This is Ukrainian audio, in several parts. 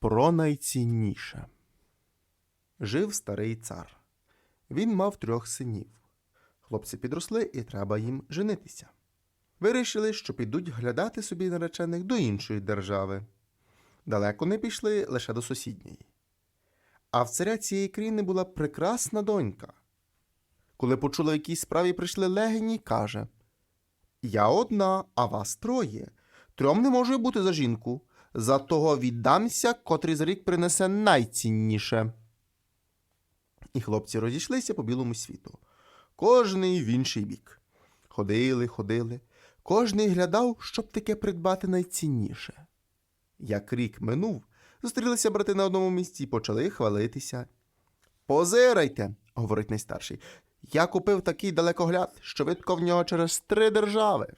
Про найцінніше. Жив старий цар. Він мав трьох синів. Хлопці підросли, і треба їм женитися. Вирішили, що підуть глядати собі наречених до іншої держави. Далеко не пішли лише до сусідньої. А в царя цієї країни була прекрасна донька. Коли почула, в якій справі прийшли легені, каже: Я одна, а вас троє. Трьом не можу бути за жінку. За того віддамся, котрий за рік принесе найцінніше. І хлопці розійшлися по білому світу. Кожний в інший бік. Ходили, ходили. Кожний глядав, щоб таке придбати найцінніше. Як рік минув, зустрілися брати на одному місці і почали хвалитися. Позирайте, говорить найстарший. Я купив такий далекогляд, що видко в нього через три держави.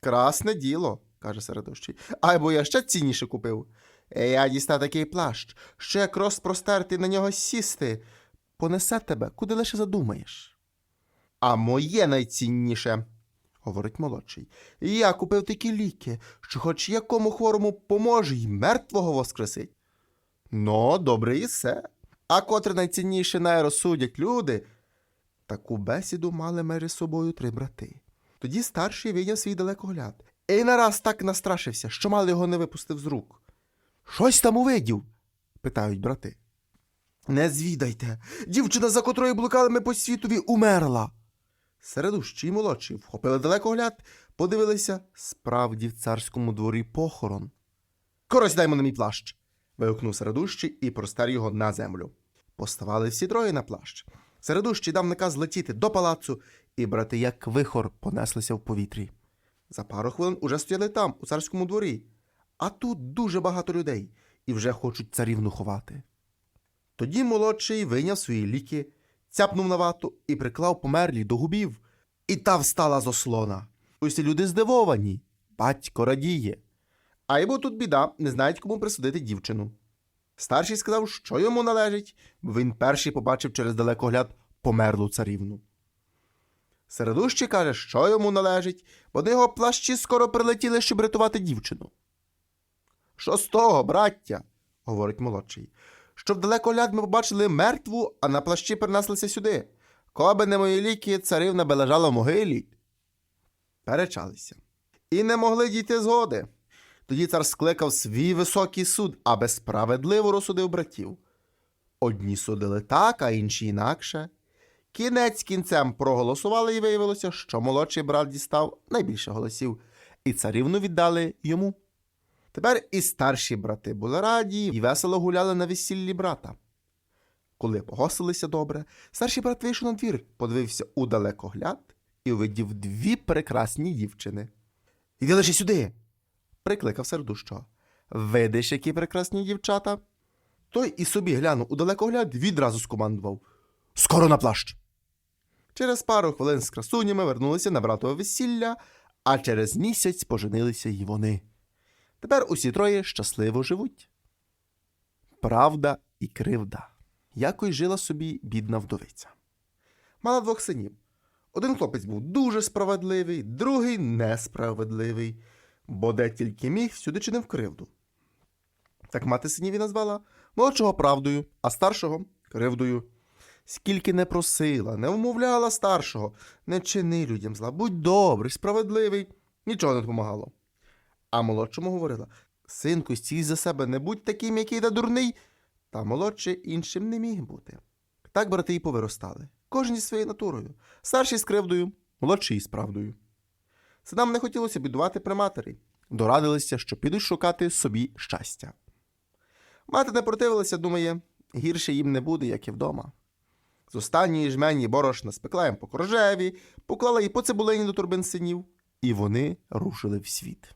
Красне діло, каже середущий. Айбо я ще цінніше купив. Я дістав такий плащ, що як розпростерти на нього сісти, понесе тебе, куди лише задумаєш. А моє найцінніше, говорить молодший. Я купив такі ліки, що хоч якому хворому поможе й мертвого воскресить. Ну, добре і все. А котре найцінніше най розсудять люди. Таку бесіду мали між собою три брати. Тоді старший вийняв свій далекогляд. І нараз так настрашився, що мало його не випустив з рук. Щось там увидів? питають брати. Не звідайте. Дівчина, за котрою блукали ми по світові, умерла. Середущий і молодший вхопили далекогляд, подивилися справді в царському дворі похорон. Корось даймо на мій плащ. вигукнув середущий і простер його на землю. Поставали всі троє на плащ. Середущий дав наказ летіти до палацу, і брати, як вихор, понеслися в повітрі. За пару хвилин уже стояли там, у царському дворі. А тут дуже багато людей і вже хочуть царівну ховати. Тоді молодший вийняв свої ліки, цяпнув на вату і приклав померлі до губів. І та встала з ослона. Усі люди здивовані. Батько радіє. А йому тут біда, не знають, кому присудити дівчину. Старший сказав, що йому належить, бо він перший побачив через далекогляд померлу царівну. Середущий каже, що йому належить, бо на його плащі скоро прилетіли, щоб рятувати дівчину. Що з того, браття? говорить молодший. Що в далекогляд ми побачили мертву, а на плащі перенеслися сюди. Коби не мої ліки, царівна би лежала в могилі. Перечалися. І не могли дійти згоди. Тоді цар скликав свій високий суд, аби справедливо розсудив братів. Одні судили так, а інші інакше. Кінець кінцем проголосували і виявилося, що молодший брат дістав найбільше голосів, і царівну віддали йому. Тепер і старші брати були раді і весело гуляли на весіллі брата. Коли погостилися добре, старший брат вийшов на двір, подивився у далекогляд і увидів дві прекрасні дівчини. Іди лише сюди. прикликав сердущого. Видиш, які прекрасні дівчата. Той і собі глянув у далекогляд, відразу скомандував Скоро на плащ. Через пару хвилин з красунями вернулися на братове весілля, а через місяць поженилися й вони. Тепер усі троє щасливо живуть. Правда і кривда. Якось жила собі бідна вдовиця. Мала двох синів. Один хлопець був дуже справедливий, другий несправедливий, бо де тільки міг, всюди чинив кривду. Так мати синів і назвала молодшого правдою, а старшого кривдою. Скільки не просила, не вмовляла старшого, не чини людям зла, будь добрий, справедливий, нічого не допомагало. А молодшому говорила: Синку, стій за себе, не будь таким, який да дурний, та молодший іншим не міг бути. Так брати й повиростали, кожен зі своєю натурою, старший з кривдою, молодший з правдою. Синам не хотілося бідувати при матері, дорадилися, що підуть шукати собі щастя. Мати не противилася, думає, гірше їм не буде, як і вдома. З останньої жмені борошна спекла їм по коржеві, поклала їй по цибулині до турбин синів, і вони рушили в світ.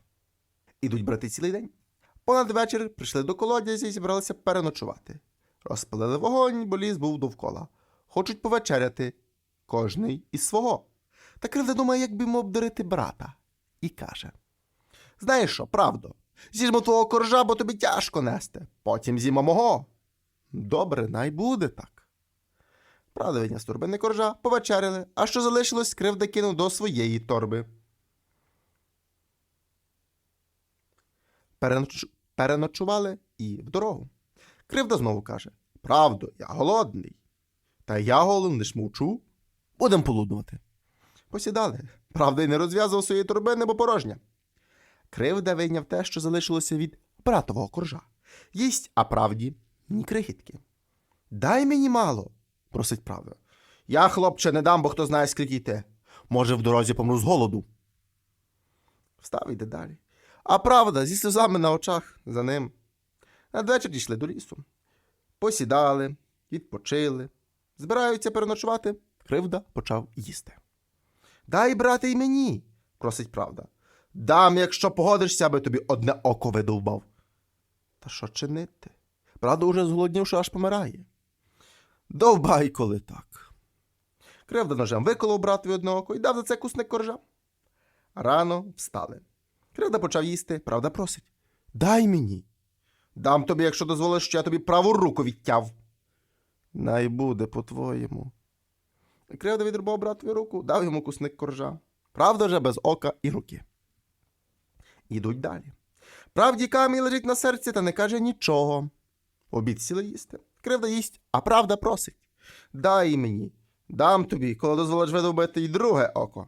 Ідуть брати цілий день. Понад вечір прийшли до колодязі і зібралися переночувати. Розпалили вогонь, бо ліс був довкола. Хочуть повечеряти, кожний із свого. Та кривда думає, як би йому обдарити брата, і каже: Знаєш що, правдо, зіжмо твого коржа, бо тобі тяжко нести, потім зімо мого. Добре, най буде так. Правда, з турбини коржа, повечеряли, а що залишилось, кривда кинув до своєї торби. Переноч... Переночували і в дорогу. Кривда знову каже: Правду, я голодний. Та я голодний ж мовчу. Будем полуднувати. Посідали. Правда, й не розв'язував своєї торбини, бо порожня. Кривда вийняв те, що залишилося від братового коржа. Їсть, а правді ні крихітки. Дай мені мало, просить правда. Я, хлопче, не дам, бо хто знає, скільки йти. Може, в дорозі помру з голоду. Встав і йде далі. А правда, зі сльозами на очах за ним. Надвечір дійшли до лісу. Посідали, відпочили. Збираються переночувати. Кривда почав їсти. Дай, брате, й мені, просить правда. Дам, якщо погодишся, аби тобі одне око видовбав. Та що чинити? Правда, уже зголоднівши, аж помирає. Довбай, коли так. Кривда ножем виколов братові одне око і дав за це кусник коржа. Рано встали. Кривда почав їсти, правда просить. Дай мені. Дам тобі, якщо дозволиш, що я тобі праву руку відтяв. Най буде по-твоєму. Кривда відрубав братові руку, дав йому кусник коржа. Правда вже без ока і руки. Ідуть далі. Правді камінь лежить на серці та не каже нічого. Обід сіли їсти. Кривда їсть, а правда просить. Дай мені, дам тобі, коли дозволиш видобити й друге око.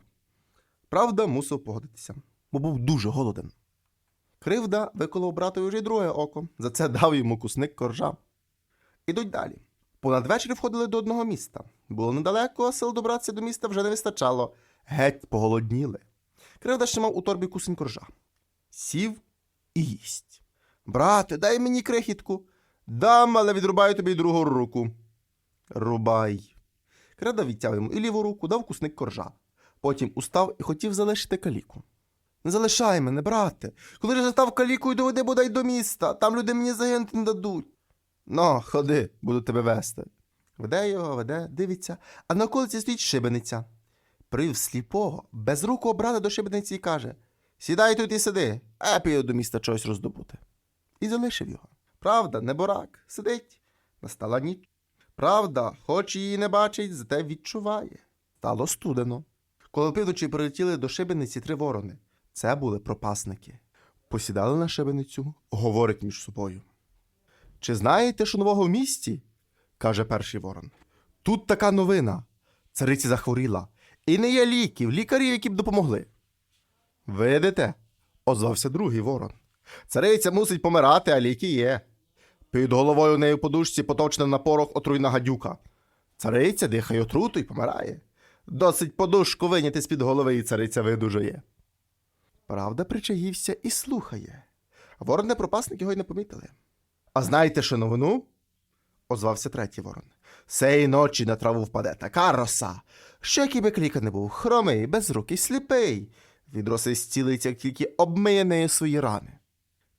Правда мусив погодитися, бо був дуже голоден. Кривда виколов братові вже й друге око, за це дав йому кусник коржа. Ідуть далі. Понад вечір входили до одного міста. Було недалеко, а сил добратися до міста вже не вистачало. Геть поголодніли. Кривда ще мав у торбі кусень коржа. Сів і їсть. Брате, дай мені крихітку. Дам, але відрубаю тобі другу руку. Рубай. Кривда відтяв йому і ліву руку, дав кусник коржа. Потім устав і хотів залишити каліку. Не залишай мене, брате. Коли ж я став калікою, доведи бодай до міста. Там люди мені загинути не дадуть. Ну, ходи, буду тебе вести. Веде його, веде, дивиться, а на околиці стоїть шибениця. Прив сліпого, безрукого брата до шибениці і каже: Сідай тут і сиди, а я піду до міста чогось роздобути. І залишив його. Правда, неборак, сидить. Настала ніч. Правда, хоч її не бачить, зате відчуває. Стало студено. Коли півночі прилетіли до шибениці три ворони. Це були пропасники. Посідали на шибеницю, говорять між собою. Чи знаєте, що нового в місті? каже перший ворон. Тут така новина. Цариці захворіла. І не є ліків, лікарів, які б допомогли. Видите? озвався другий ворон. Цариця мусить помирати, а ліки є. Під головою неї в подушці поточена на порох отруйна гадюка. Цариця дихає отруту і помирає. Досить подушку виняти з-під голови, і цариця видужає. Правда, причаївся і слухає. Ворони пропасник його й не помітили. А знаєте, що озвався третій ворон. Сей ночі на траву впаде така роса, що який би кліка не був, хромий, безрукий, сліпий. Від роси зцілиться, як тільки обмиє нею свої рани.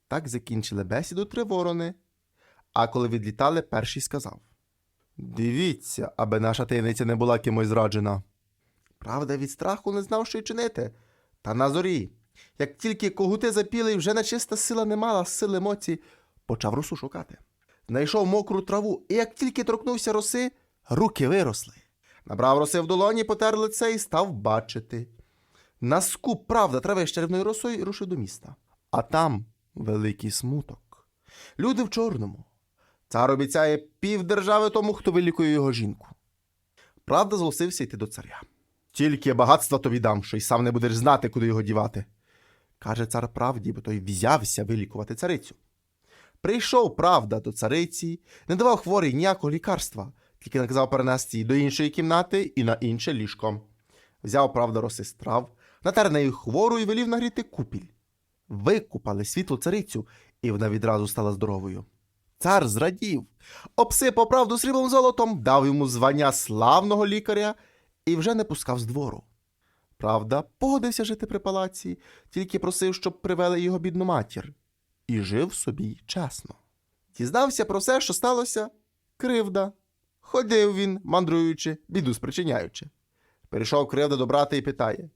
Так закінчили бесіду три ворони. А коли відлітали, перший сказав: Дивіться, аби наша таємниця не була кимось зраджена. Правда, від страху не знав, що й чинити. Та на зорі, як тільки когути запіли, і вже нечиста сила не мала сили емоцій, почав росу шукати. Знайшов мокру траву, і як тільки торкнувся роси, руки виросли. Набрав роси в долоні, потер лице і став бачити. На скуп, правда, трави з чарівною росою і рушив до міста. А там великий смуток. Люди в чорному. Цар обіцяє півдержави тому, хто вилікує його жінку. Правда, зголосився йти до царя. Тільки багатства тобі дам, що й сам не будеш знати, куди його дівати. Каже цар правді, бо той взявся вилікувати царицю. Прийшов правда до цариці, не давав хворій ніякого лікарства, тільки наказав перенести її до іншої кімнати і на інше ліжко. Взяв правда роси страв, натер нею хвору і велів нагріти купіль. Викупали світлу царицю, і вона відразу стала здоровою. Цар зрадів, обсипав правду сріблом золотом, дав йому звання славного лікаря і вже не пускав з двору. Правда, погодився жити при палаці, тільки просив, щоб привели його бідну матір, і жив собі чесно. Дізнався про все, що сталося, кривда. Ходив він, мандруючи, біду спричиняючи. Перейшов кривда до брата і питає: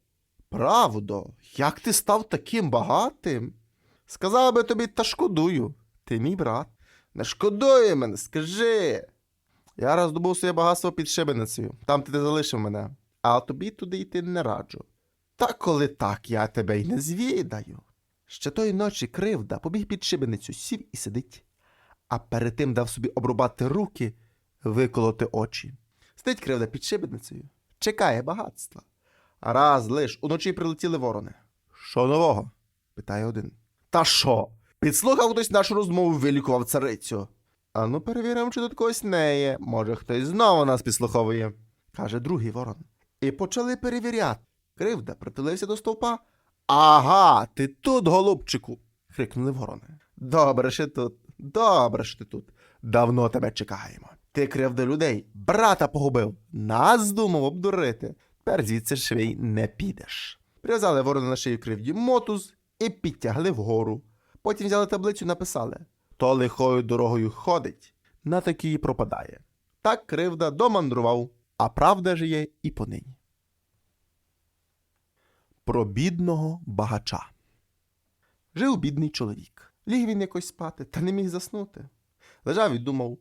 Правдо, як ти став таким багатим? Сказав би тобі, та шкодую, ти мій брат. Не шкодує мене, скажи. Я роздобув своє багатство під шибеницею, там ти залишив мене, а тобі туди йти не раджу. Та коли так, я тебе й не звідаю. Ще тої ночі кривда побіг під шибеницю, сів і сидить. а перед тим дав собі обрубати руки, виколоти очі. Сидить кривда під шибеницею, чекає багатства. Раз лиш уночі прилетіли ворони. Що нового? питає один. Та що? Підслухав хтось нашу розмову, вилікував царицю. А ну перевіримо, чи тут когось не є. Може, хтось знову нас підслуховує, каже другий ворон. І почали перевіряти. Кривда притулився до стовпа. Ага, ти тут, голубчику. крикнули ворони. Добре, що тут, добре, що ти тут. Давно тебе чекаємо. Ти кривда людей, брата погубив, нас думав обдурити. Тепер звідси швей не підеш. Прив'язали ворона на шию кривді мотуз і підтягли вгору. Потім взяли таблицю і написали: Хто лихою дорогою ходить, на такій пропадає. Так кривда домандрував, а правда ж є і понині. Про бідного багача. Жив бідний чоловік. Ліг він якось спати, та не міг заснути. Лежав і думав,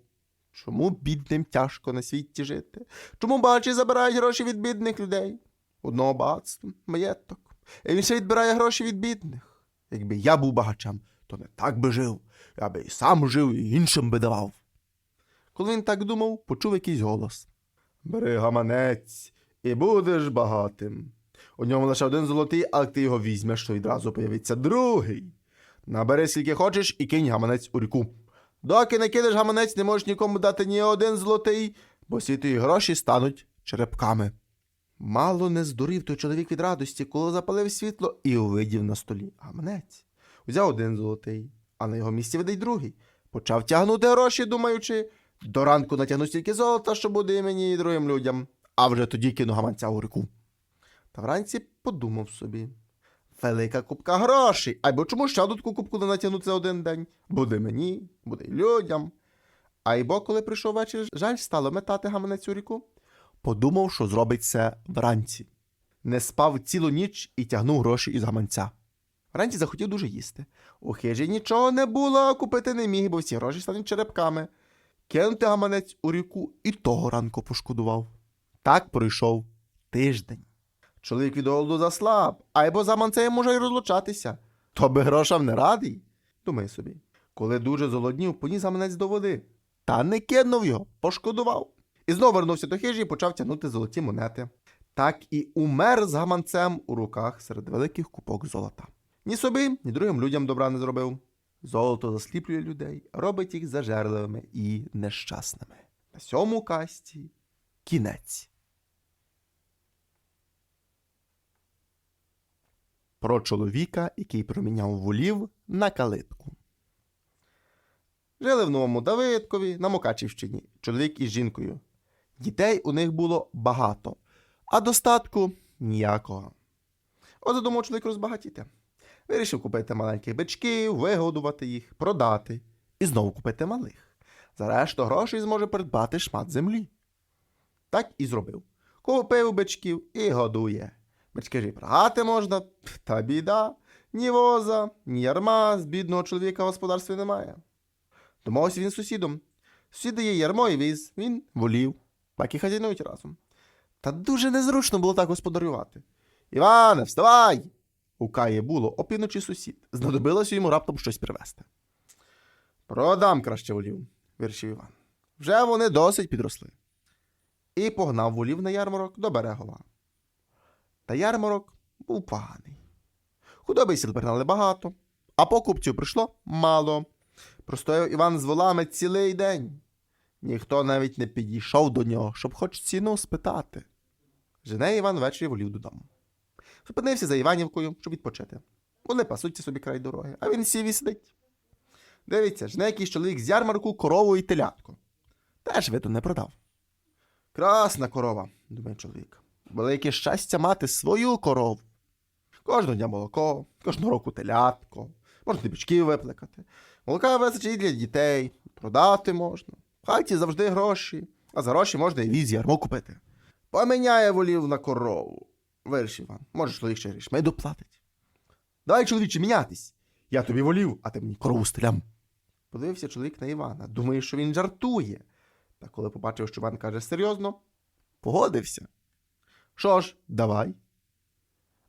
чому бідним тяжко на світі жити? Чому багачі забирають гроші від бідних людей? Одного багатства, маєток. І він ще відбирає гроші від бідних. Якби я був багачем, то не так би жив. Я би і сам жив, і іншим би давав. Коли він так думав, почув якийсь голос. Бери гаманець і будеш багатим. У ньому лише один золотий, а ти його візьмеш, то відразу появиться другий. Набери скільки хочеш і кинь гаманець у ріку. Доки не кинеш гаманець, не можеш нікому дати ні один золотий, бо всі твої гроші стануть черепками. Мало не здурів той чоловік від радості, коли запалив світло і увидів на столі гаманець. Взяв один золотий, а на його місці видить другий. Почав тягнути гроші, думаючи, до ранку натягну стільки золота, що буде і мені і другим людям, а вже тоді кину гаманця у реку. Та вранці подумав собі. Велика купка грошей. Або чому ще одну купку не натягнути за один день? Буде мені, буде людям. А бо, коли прийшов вечір, жаль стало метати гаманець у ріку. Подумав, що зробить це вранці. Не спав цілу ніч і тягнув гроші із гаманця. Вранці захотів дуже їсти. У хижі нічого не було, а купити не міг, бо всі гроші стануть черепками. Кинути гаманець у ріку і того ранку пошкодував. Так пройшов тиждень. Чоловік від голоду заслаб, айбо за манцеєм може й розлучатися. То би грошам не радий. Думай собі, коли дуже золоднів, поніс гаманець до води. Та не кинув його, пошкодував. І знову вернувся до хижі і почав тягнути золоті монети. Так і умер з гаманцем у руках серед великих купок золота. Ні собі, ні другим людям добра не зробив. Золото засліплює людей, робить їх зажерливими і нещасними. На сьому касті кінець. Про чоловіка, який проміняв волів на калитку. Жили в новому Давидкові на Мукачівщині, чоловік із жінкою. Дітей у них було багато, а достатку ніякого. От задумав чоловік розбагатіти. Вирішив купити маленьких бичків, вигодувати їх, продати і знову купити малих. За решту грошей зможе придбати шмат землі. Так і зробив. Купив бичків і годує. Бички ж і прагати можна, та біда. Ні воза, ні ярма, з бідного чоловіка в господарстві немає. Домовився він з сусідом. Сусід дає ярмо і віз, він волів, так і хазяйнують разом. Та дуже незручно було так господарювати. Іване, вставай! Гукає було опівночі сусід. Знадобилося йому раптом щось привезти. Продам краще волів, вирішив Іван. Вже вони досить підросли. І погнав волів на ярмарок до Берегова. Та ярмарок був поганий. Худоби сіл пригнали багато, а покупців прийшло мало. Простояв Іван з волами цілий день. Ніхто навіть не підійшов до нього, щоб хоч ціну спитати. Жене Іван ввечері волів додому. Зупинився за Іванівкою, щоб відпочити. Вони пасуться собі край дороги, а він сів і сидить. Дивіться, жне якийсь чоловік з ярмарку корову і телятку. Теж виду не продав. Красна корова, думає чоловік. Велике щастя мати свою корову. Кожного дня молоко, кожного року телятко, можна дибичків виплекати. Молока вистачить для дітей, продати можна. В хаті завжди гроші, а за гроші можна і віз ярмо купити. Поміняє волів на корову. Вирішив Іван. Може, чоловік ще грішми доплатить. Давай, чоловіче, мінятись. Я тобі волів, а ти мені корову стрілям. Подивився чоловік на Івана. Думає, що він жартує. Та коли побачив, що Іван каже серйозно, погодився. Що ж, давай.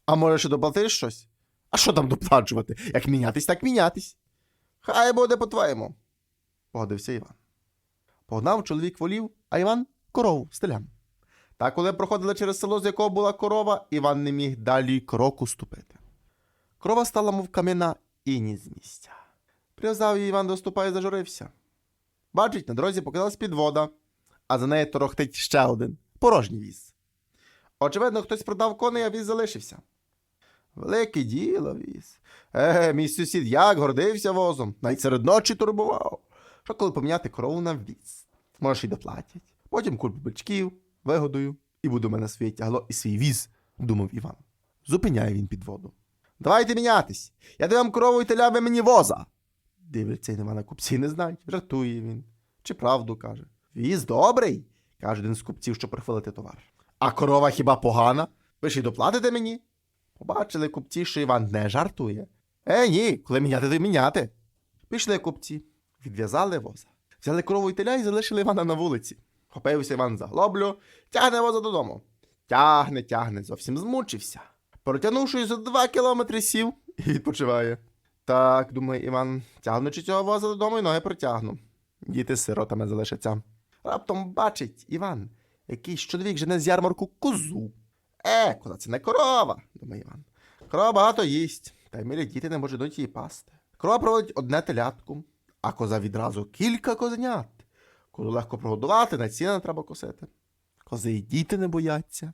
А може, ще доплатиш щось? А що там доплачувати? Як мінятись, так мінятись. Хай буде по-твоєму. погодився Іван. Погнав чоловік волів, а Іван корову з телям. Та коли проходили через село, з якого була корова, Іван не міг далі кроку ступити. Корова стала, мов кам'яна, і ні з місця. Прив'язав її Іван до ступа і зажурився. Бачить, на дорозі показалась підвода, а за нею торохтить ще один порожній віз. Очевидно, хтось продав коней, а віз залишився. Велике діло віз. Е, мій сусід як гордився возом, навіть серед ночі турбував. Що коли поміняти корову на віз? Може, й доплатять. Потім кульпу бичків, вигодую, і буде мене своє тягло і свій віз, думав Іван. Зупиняє він під воду. Давайте мінятись. Я дам корову і теля, ви мені воза. Дивляться й на мене купці не знають. Жартує він. Чи правду каже. Віз добрий, каже один з купців, що прихвалити товар. А корова хіба погана? Ви ж й доплатите мені? Побачили купці, що Іван не жартує. Е, ні, коли міняти, то міняти. Пішли купці, відв'язали воза. Взяли корову і теля і залишили Івана на вулиці. Хопився Іван за глоблю, тягне воза додому. Тягне, тягне, зовсім змучився. Протягнувши за два кілометри сів і відпочиває. Так, думає Іван, тягнучи цього воза додому і ноги протягну. Діти з сиротами залишаться. Раптом бачить Іван, якийсь чоловік жене з ярмарку козу. Е, коза це не корова, думає Іван. Корова багато їсть, та й милі діти не можуть дати її пасти. Корова проводить одне телятку, а коза відразу кілька козенят. Козу легко прогодувати, на ціна треба косити. Кози й діти не бояться.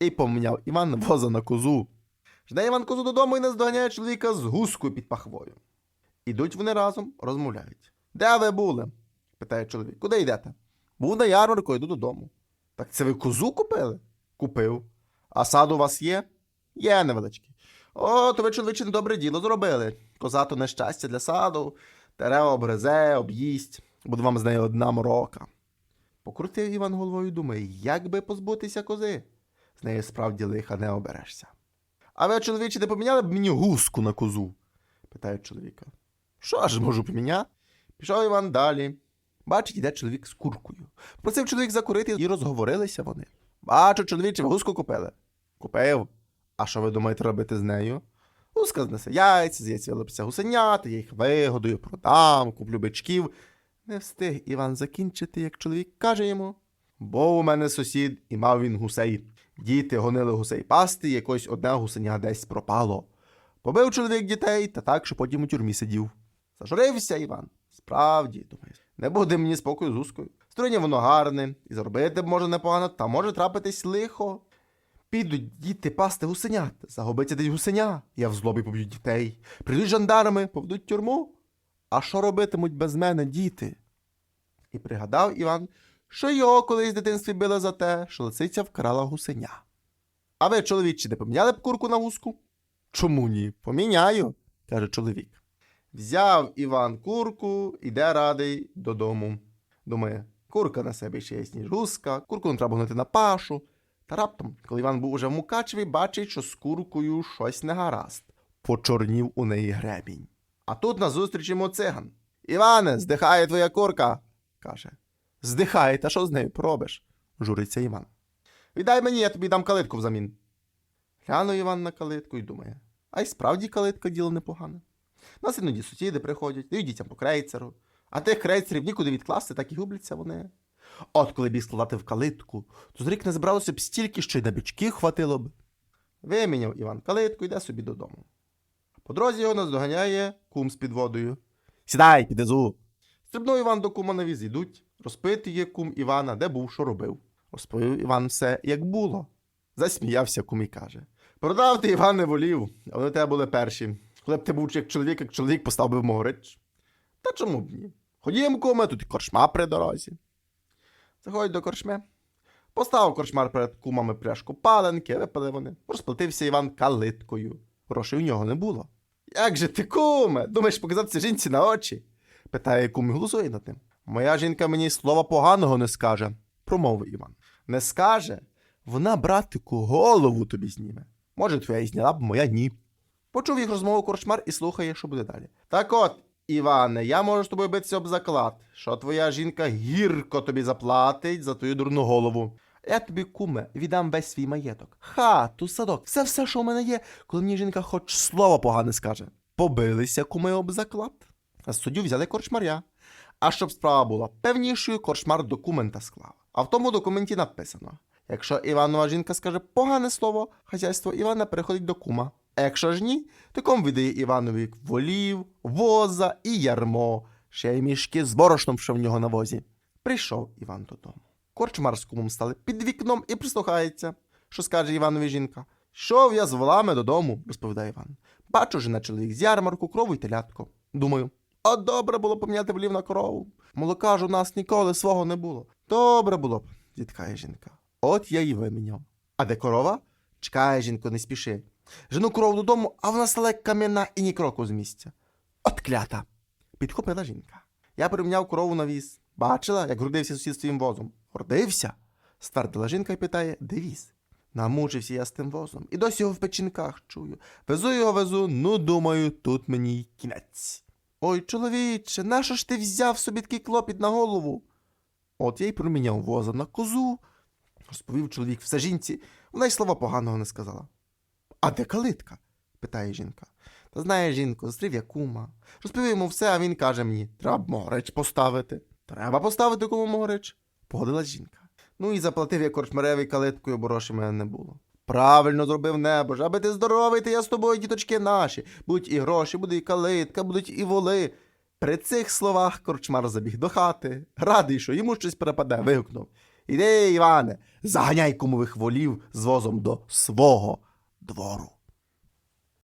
І поміняв Іван воза на козу. Жде Іван козу додому і наздоганяє чоловіка з гускою під пахвою. Ідуть вони разом, розмовляють. Де ви були? питає чоловік. Куди йдете? Був на ярмарку, йду додому. Так це ви козу купили? Купив. А сад у вас є? Є невеличкий. О, то ви, чоловіче, добре діло зробили. Коза то нещастя для саду, дерева обгризе, об'їсть, буде вам з нею одна морока. Покрутив Іван головою і думає, як би позбутися кози. З неї справді лиха не оберешся. А ви, чоловіче, не поміняли б мені гуску на козу? питає чоловіка. Що ж можу поміняти? Пішов Іван далі. Бачить, іде чоловік з куркою. Просив чоловік закурити і розговорилися вони. Бачу, чоловіче, ви гуску купили. Купив. А що ви думаєте робити з нею? Гуска знесе яйця, з яйця вилипся гусенята, я їх вигодую, продам, куплю бичків. Не встиг Іван закінчити, як чоловік каже йому. Бо у мене сусід, і мав він гусей. Діти гонили гусей пасти, якось одне гусеня десь пропало. Побив чоловік дітей, та так, що потім у тюрмі сидів. Зажурився Іван. Справді, думає, не буде мені спокою з гускою. Струня воно гарне, і заробити б може непогано, та може трапитись лихо. Підуть діти пасти гусенят, загубиться десь гусеня, я в злобі поб'ю дітей. Прийдуть жандарми, поведуть тюрму. А що робитимуть без мене діти? І пригадав Іван, що його колись в дитинстві били за те, що лисиця вкрала гусеня. А ви, чоловічі, не поміняли б курку на гуску? Чому ні? Поміняю, каже чоловік. Взяв Іван курку, іде радий додому. Думає, курка на себе ще є, ніж гуска, курку не треба гнати на пашу. Та раптом, коли Іван був уже в Мукачеві, бачить, що з куркою щось не гаразд. Почорнів у неї гребінь. А тут назустріч йому циган. Іване, здихає твоя курка, каже. Здихає, та що з нею пробиш? журиться Іван. Віддай мені, я тобі дам калитку взамін. Глянув Іван на калитку і думає, а й справді калитка діло непогане. Нас іноді сусіди приходять, дають дітям по крейцеру, а тих крейцерів нікуди відкласти, так і губляться вони. От коли б їх складати в калитку, то з рік не збиралося б стільки, що й на бички хватило б. Виміняв Іван калитку, йде собі додому. По дорозі його наздоганяє кум з під водою. Сідай, підезу. Стрибнув Іван до кума на віз, йдуть, розпитує кум Івана, де був, що робив. Розповів Іван все, як було. Засміявся кум і каже: Продав ти Іван не волів, а вони тебе були перші. Коли б ти був як чоловік, як чоловік постав би в могорич. Та чому б ні? Ходімо, куме, тут і корчма при дорозі. Заходять до корчми. Поставив корчмар перед кумами пляшку паленки, випили вони. Розплатився Іван калиткою. Грошей у нього не було. Як же ти, куме? Думаєш показатися жінці на очі? питає кум і глузує над ним. Моя жінка мені слова поганого не скаже, промовив Іван. Не скаже? Вона, братику, голову тобі зніме. Може, твоя і зняла б, моя ні. Почув їх розмову корчмар і слухає, що буде далі. Так от, Іване, я можу з тобою битися об заклад, що твоя жінка гірко тобі заплатить за твою дурну голову. Я тобі, куме, віддам весь свій маєток. Хату, садок, все все, що в мене є, коли мені жінка хоч слово погане скаже. Побилися куми об заклад. А суддю взяли корчмаря. А щоб справа була певнішою, корчмар документа склав. А в тому документі написано: якщо Іванова жінка скаже погане слово, хазяйство Івана переходить до кума. А якщо ж ні, то ком видає Іванові волів, воза і ярмо, ще й мішки з борошном, що в нього на возі. Прийшов Іван додому. Корчмар з стали під вікном і прислухається, що скаже Іванові жінка. Шов я з волами додому, розповідає Іван. Бачу жена чоловік з ярмарку, крову й телятко. Думаю, а добре було поміняти волів на корову. Молока ж у нас ніколи свого не було. Добре було б, зіткає жінка. От я й виміняв. А де корова? Чекає, жінко, не спіши. Жену корову додому, а вона стала кам'яна і ні кроку з місця. От клята. Підхопила жінка. Я приміняв корову на віз. Бачила, як гордився сусід своїм возом. Гордився? ствердила жінка і питає, де віз? Намучився я з тим возом. І досі його в печінках чую. Везу його везу, ну думаю, тут мені й кінець. Ой, чоловіче, нащо ж ти взяв собі такий клопіт на голову? От я й проміняв воза на козу, розповів чоловік все жінці, вона й слова поганого не сказала. А де калитка? питає жінка. Та знає жінко, зустрів я кума. Розповів йому все, а він каже мені: треба могрич поставити. Треба поставити кому могрич. Погодилась жінка. Ну і заплатив я корчмареві калиткою, бо грошей мене не було. Правильно зробив небо ж, аби ти здоровий, то я з тобою, діточки наші. Будуть і гроші, буде і калитка, будуть і воли. При цих словах корчмар забіг до хати, радий, що йому щось перепаде, вигукнув. Іди, Іване, заганяй кумових волів з возом до свого двору.